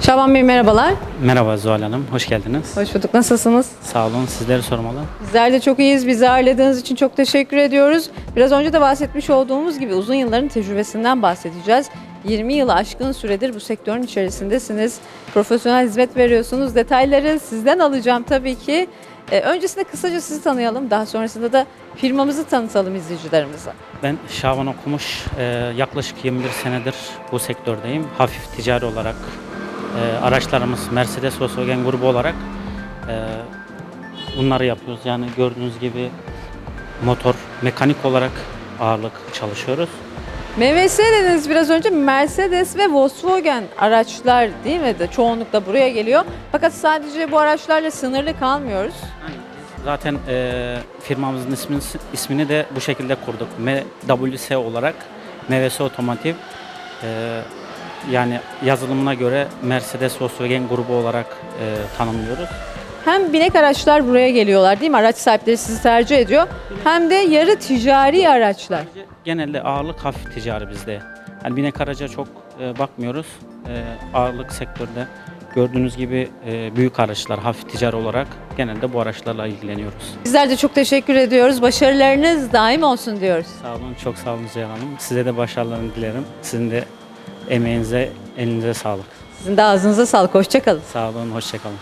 Şaban Bey merhabalar. Merhaba Zuhal Hanım, hoş geldiniz. Hoş bulduk. Nasılsınız? Sağ olun, sizleri sormalı. Bizler de çok iyiyiz. Bizi ağırladığınız için çok teşekkür ediyoruz. Biraz önce de bahsetmiş olduğumuz gibi uzun yılların tecrübesinden bahsedeceğiz. 20 yılı aşkın süredir bu sektörün içerisindesiniz. Profesyonel hizmet veriyorsunuz. Detayları sizden alacağım tabii ki. Ee, öncesinde kısaca sizi tanıyalım. Daha sonrasında da firmamızı tanıtalım izleyicilerimize. Ben Şaban Okumuş, e, yaklaşık 21 senedir bu sektördeyim. Hafif ticari olarak, e, araçlarımız Mercedes Volkswagen grubu olarak e, bunları yapıyoruz. Yani gördüğünüz gibi motor, mekanik olarak ağırlık çalışıyoruz. MVS biraz önce Mercedes ve Volkswagen araçlar değil mi? De çoğunlukla buraya geliyor. Fakat sadece bu araçlarla sınırlı kalmıyoruz. Zaten e, firmamızın ismini, ismini de bu şekilde kurduk. MWS olarak MVS Otomotiv. E, yani yazılımına göre Mercedes Volkswagen grubu olarak e, tanımlıyoruz. Hem binek araçlar buraya geliyorlar değil mi? Araç sahipleri sizi tercih ediyor. Hem de yarı ticari araçlar. Genelde ağırlık hafif ticari bizde. Yani binek araca çok e, bakmıyoruz. E, ağırlık sektörde gördüğünüz gibi e, büyük araçlar hafif ticari olarak genelde bu araçlarla ilgileniyoruz. Bizler de çok teşekkür ediyoruz. Başarılarınız daim olsun diyoruz. Sağ olun, çok sağ olun Ceyhan Hanım. Size de başarılarını dilerim. Sizin de emeğinize, elinize sağlık. Sizin de ağzınıza sağlık. Hoşçakalın. Sağ olun, hoşçakalın.